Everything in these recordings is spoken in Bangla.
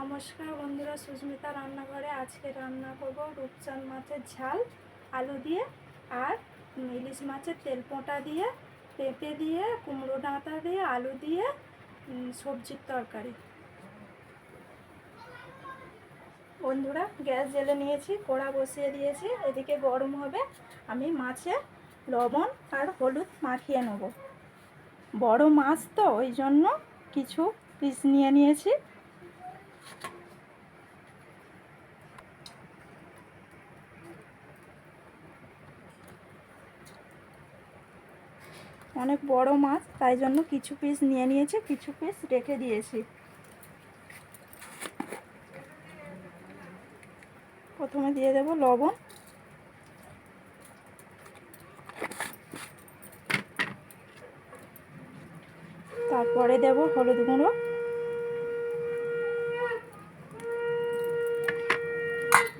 নমস্কার বন্ধুরা, সুস্মিতা রান্নাঘরে আজকে রান্না করব রূপচাঁদ মাছের ঝাল, আলু দিয়ে আর ইলিশ মাছের তেল পোঁটা দিয়ে, পেঁপে দিয়ে, কুমড়ো ডাঁটা দিয়ে, আলু দিয়ে সবজির তরকারি। বন্ধুরা, গ্যাস জেলে নিয়েছি, কড়া বসিয়ে দিয়েছি, এদিকে গরম হবে, আমি মাছে লবণ আর হলুদ মাখিয়ে নেব। বড় মাছ তো, ওই জন্য কিছু পিস নিয়ে নিয়েছি। অনেক বড় মাছ, তাই জন্য কিছু পিস নিয়ে নিয়েছি, কিছু পিস রেখে দিয়েছি। প্রথমে দিয়ে দেব লবণ। তারপরে দেব হলুদ গুঁড়ো।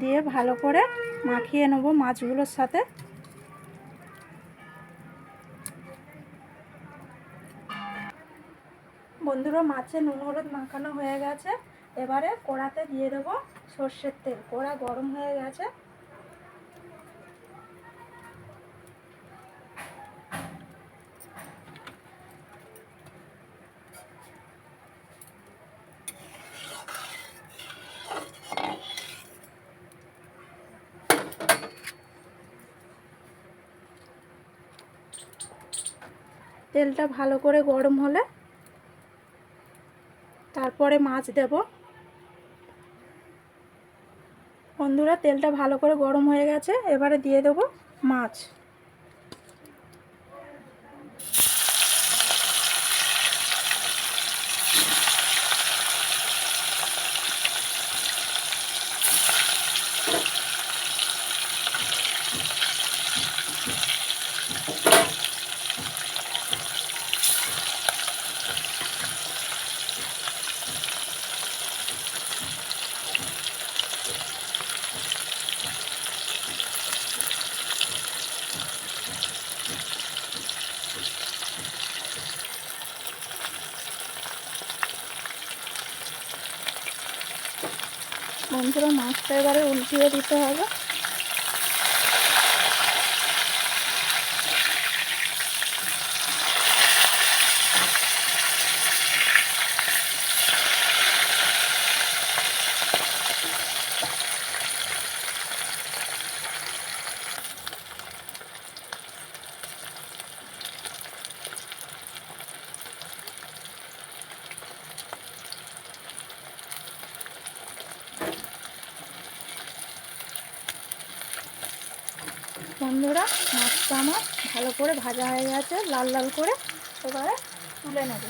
দিয়ে ভালো করে মাখিয়ে নেব মাছগুলোর সাথে। বন্ধুরা মাছে নুন, হলুদ মাখানো হয়ে গেছে। এবারে কড়াতে দিয়ে দেবো সর্ষের তেল। কড়া গরম হয়ে গেছে। তেলটা ভালো করে গরম হলে তারপরে মাছ দেব। বন্ধুরা তেলটা ভালো করে গরম হয়ে গেছে এবারে দিয়ে দেবো মাছ বন্ধুরা মাছটা এবারে উল্টিয়ে দিতে হবে বন্ধুরা মাছটা আমার ভালো করে ভাজা হয়ে গেছে, লাল লাল করে এবারে তুলে নেব।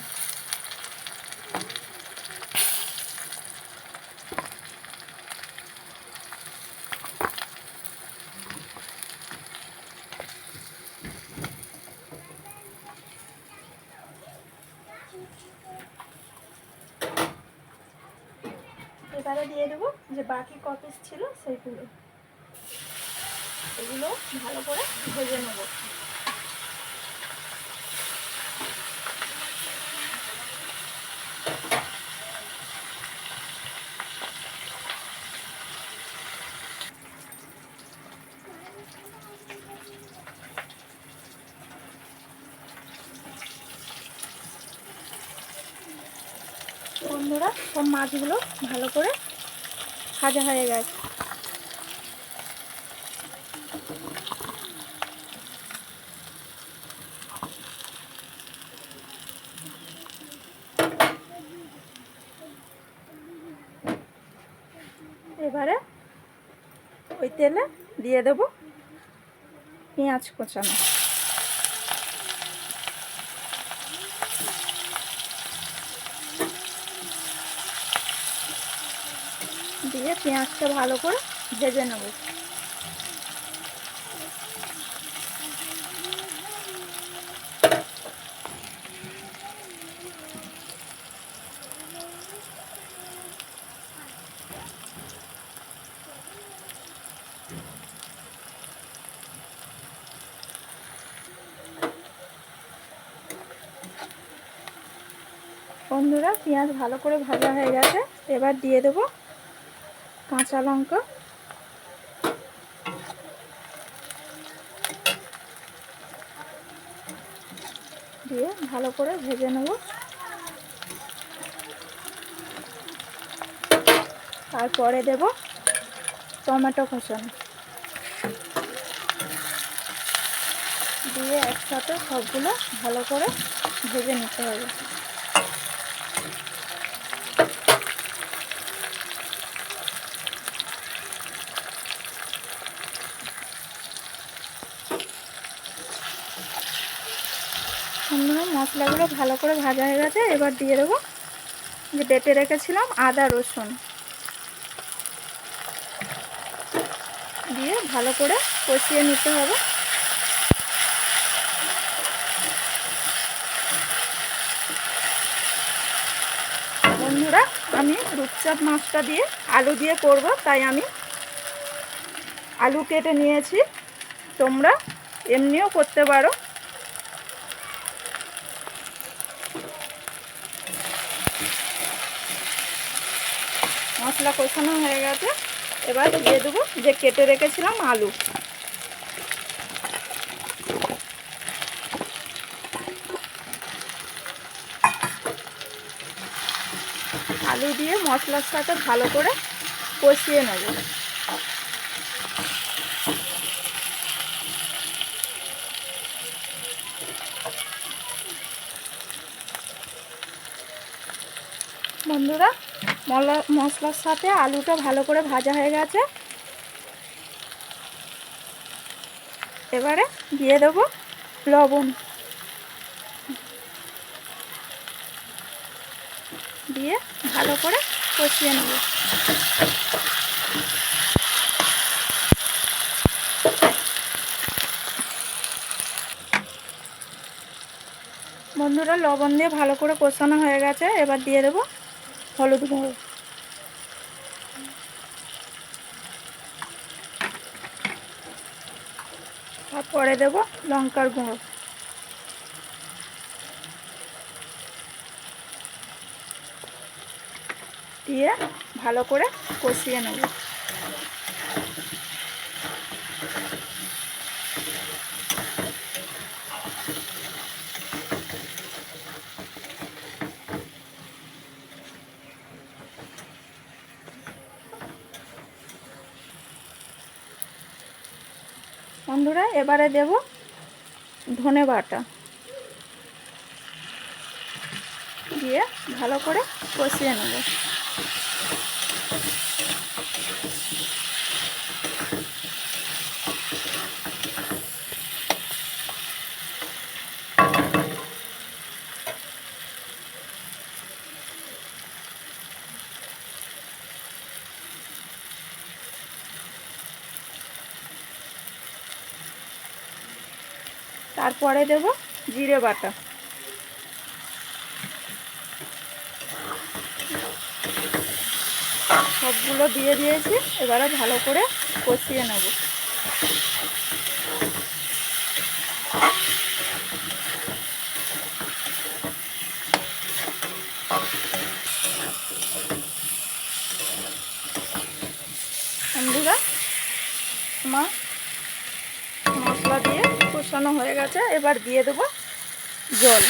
এবারে দিয়ে দেবো যে বাকি কপিস ছিল সেইগুলো এগুলো ভালো করে ভেজে নেব। বন্ধুরা সব মাছগুলো ভালো করে ভাজা হয়ে গেছে। এবারে ওই তেলে দিয়ে দেব পেঁয়াজ কোচানো। দিয়ে পেঁয়াজটা ভালো করে ভেজে নেব। বন্ধুরা, পেঁয়াজ ভালো করে ভাজা হয়ে গেছে। এবার দিয়ে দেবো কাঁচা লঙ্কা। দিয়ে ভালো করে ভেজে নেব। তারপরে দেব টমেটো কুচানো দিয়ে একসাথে সবগুলো ভালো করে ভেজে নিতে হবে বন্ধুরা মশলাগুলো ভালো করে ভাজা হয়ে গেছে, এবার দিয়ে দেবো যে বেটে রেখেছিলাম আদা রসুন। দিয়ে ভালো করে কষিয়ে নিতে হবে। বন্ধুরা, আমি রূপচাপ মাছটা দিয়ে আলু দিয়ে করব, তাই আমি আলু কেটে নিয়েছি। তোমরা এমনিও করতে পারো। মশলা কষানো হয়ে গেছে। এবার দিয়ে দেবো যে কেটে রেখেছিলাম আলু। আলু দিয়ে মশলার সাথে ভালো করে কষিয়ে নেব বন্ধুরা মলা মশলার সাথে আলুটা ভালো করে ভাজা হয়ে গেছে। এবারে দিয়ে দেবো লবণ। দিয়ে ভালো করে কষিয়ে নেব। বন্ধুরা, লবণ দিয়ে ভালো করে কষানো হয়ে গেছে। এবার দিয়ে দেবো হলুদ গুঁড়ো তারপরে দেবো লঙ্কার গুঁড়ো। দিয়ে ভালো করে কষিয়ে নেব বন্ধুরা এবারে দেব ধনে বাটা। দিয়ে ভালো করে কষিয়ে নেব। তারপরে দেব জিরে বাটা। সবগুলো দিয়ে দিয়েছি এবারে ভালো করে কষিয়ে নেব বন্ধুরা আমার মশলা দিয়ে কষানো হয়ে গেছে, এবার দিয়ে দেবো জল।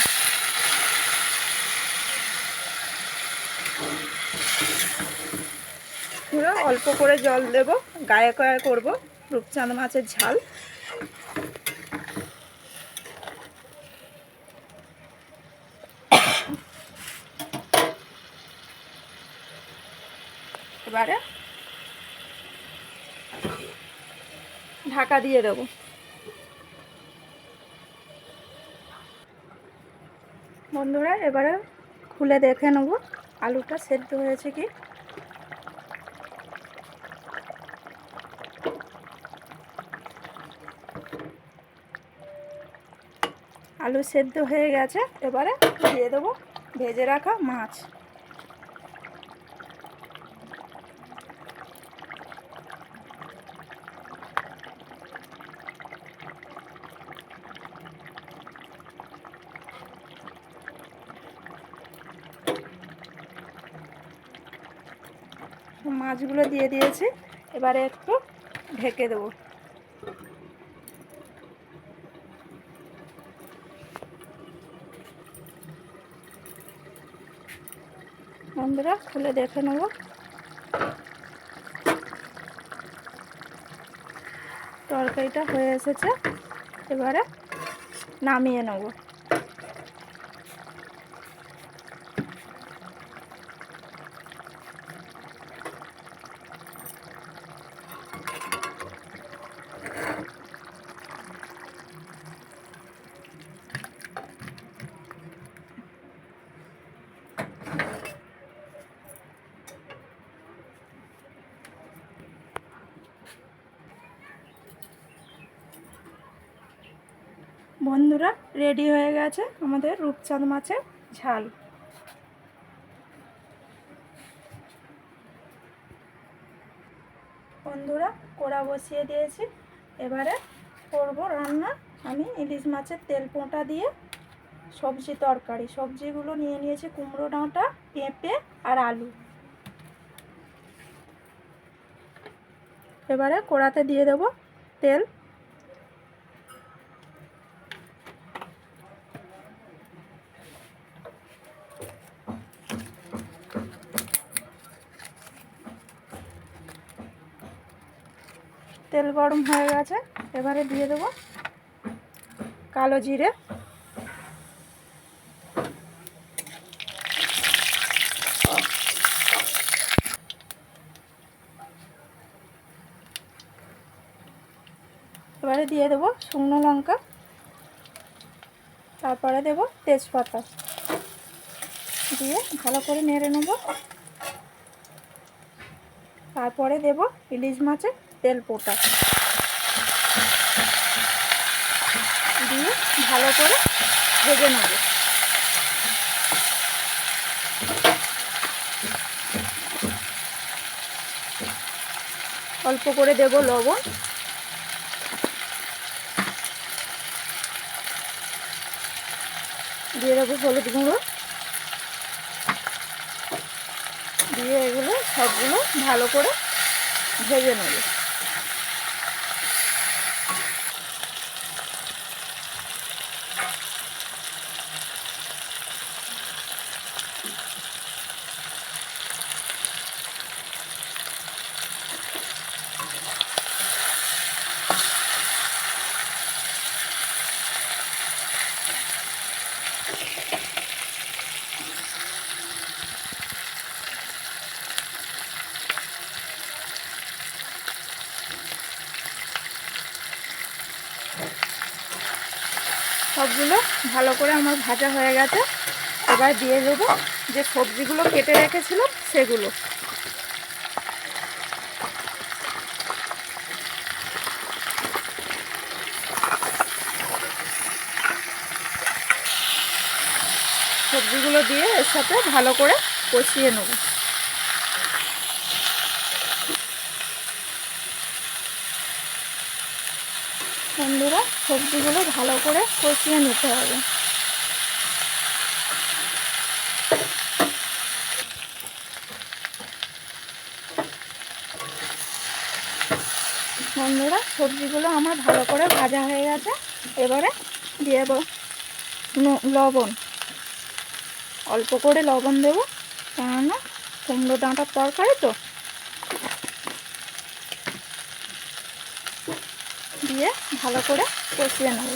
পুরো অল্প করে জল দেব, গায়ে গায়ে করব, রূপচাঁদ মাছের ঝাল। এবারে ঢাকা দিয়ে দেবো বন্ধুরা এবারে খুলে দেখে নেব। আলুটা সেদ্ধ হয়েছে কি? আলু সেদ্ধ হয়ে গেছে, এবারে দিয়ে দেবো ভেজে রাখা মাছ। মাছগুলো দিয়ে দিয়েছি। এবারে একটু ঢেকে দেবো। বন্ধুরা, খুলে দেখে নেব। তরকারিটা হয়ে এসেছে। এবারে নামিয়ে নেব। বন্ধুরা রেডি হয়ে গেছে আমাদের রূপচাঁদ মাছের ঝাল। বন্ধুরা, কোড়া বসিয়ে দিয়েছি। এবারে করব রান্না। আমি ইলিশ মাছের তেল পোঁটা দিয়ে সবজি তরকারি। সবজিগুলো নিয়ে নিয়েছি কুমড়ো, ডাঁটা, পেঁপে আর আলু। এবারে কড়াতে দিয়ে দেব তেল তেল গরম হয়ে গেছে, এবারে দিয়ে দেবো কালো জিরে। এবারে দিয়ে দেবো শুকনো লঙ্কা, তারপরে দেবো তেজপাতা। দিয়ে ভালো করে নেড়ে নেব। তারপরে দেব ইলিশ মাছের তেল পোটা দিয়ে ভালো করে ভেজে নেব। অল্প করে দেব লবণ। দিয়ে দেবো হলুদ গুঁড়ো। দিয়ে এগুলো সবগুলো ভালো করে ভেজে নেব। সবগুলো ভালো করে আমার ভাজা হয়ে গেছে। এবার দিয়ে দেবো যে সবজিগুলো কেটে রেখেছিলাম, সেগুলো। সবজিগুলো দিয়ে এর সাথে ভালো করে কষিয়ে নেব। বন্ধুরা সবজিগুলো ভালো করে কষিয়ে নিতে হবে। বন্ধুরা, সবজিগুলো আমার ভালো করে ভাজা হয়ে গেছে। এবারে দিয়ে দেবো লবণ। অল্প করে লবণ দেবো, কেননা কুমড়ো ডাঁটার তরকারি তো। দিয়ে ভালো করে কষিয়ে নেব।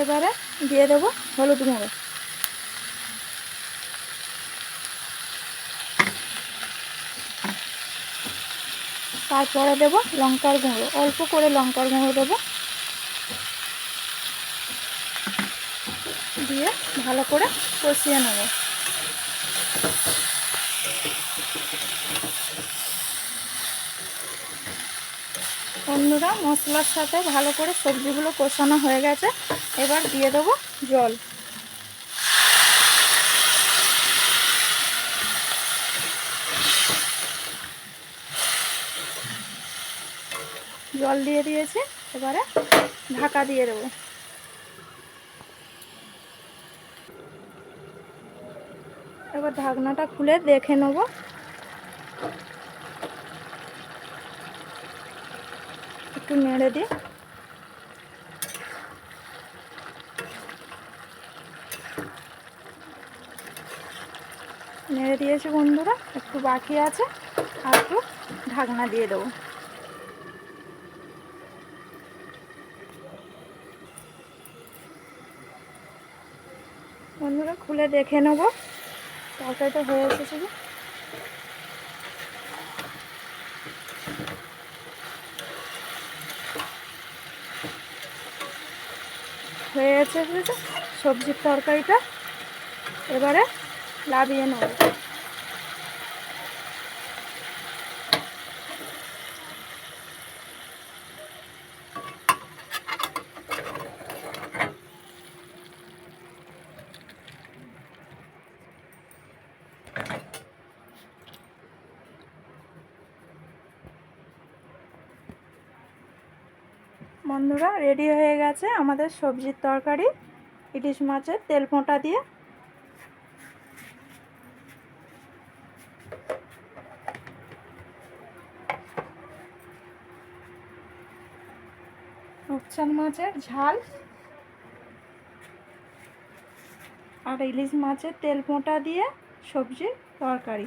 এবারে দিয়ে দেবো হলুদ গুঁড়ো। তারপরে দেবো লঙ্কার গুঁড়ো। অল্প করে লঙ্কার গুঁড়ো দেবো। দিয়ে ভালো করে কষিয়ে নেব। অন্যরা মশলার সাথে ভালো করে সবজিগুলো কষানো হয়ে গেছে। এবার দিয়ে দেবো জল। জল দিয়ে দিয়েছি, এবারে ঢাকা দিয়ে দেবো। এবার ঢাকনাটা খুলে দেখে নেব। একটু নেড়ে দিই। নেড়ে দিয়েছি বন্ধুরা, একটু বাকি আছে, আর একটু ঢাকনা দিয়ে দেবো। বন্ধুরা, খুলে দেখে নেব। তরকারিটা হয়ে এসেছে শুধু। হয়ে গেছে সবজির তরকারিটা। এবারে লাভিয়ে নেব। বন্ধুরা রেডি হয়ে গেছে আমাদের সবজির তরকারি। ইলিশ মাছের তেল ফোঁটা দিয়ে। রূপচাঁদ মাছের ঝাল। আর ইলিশ মাছের তেল পোঁটা দিয়ে সবজির তরকারি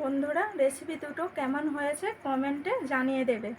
বন্ধুরা রেসিপি দুটো কেমন হয়েছে কমেন্টে জানিয়ে দেবে।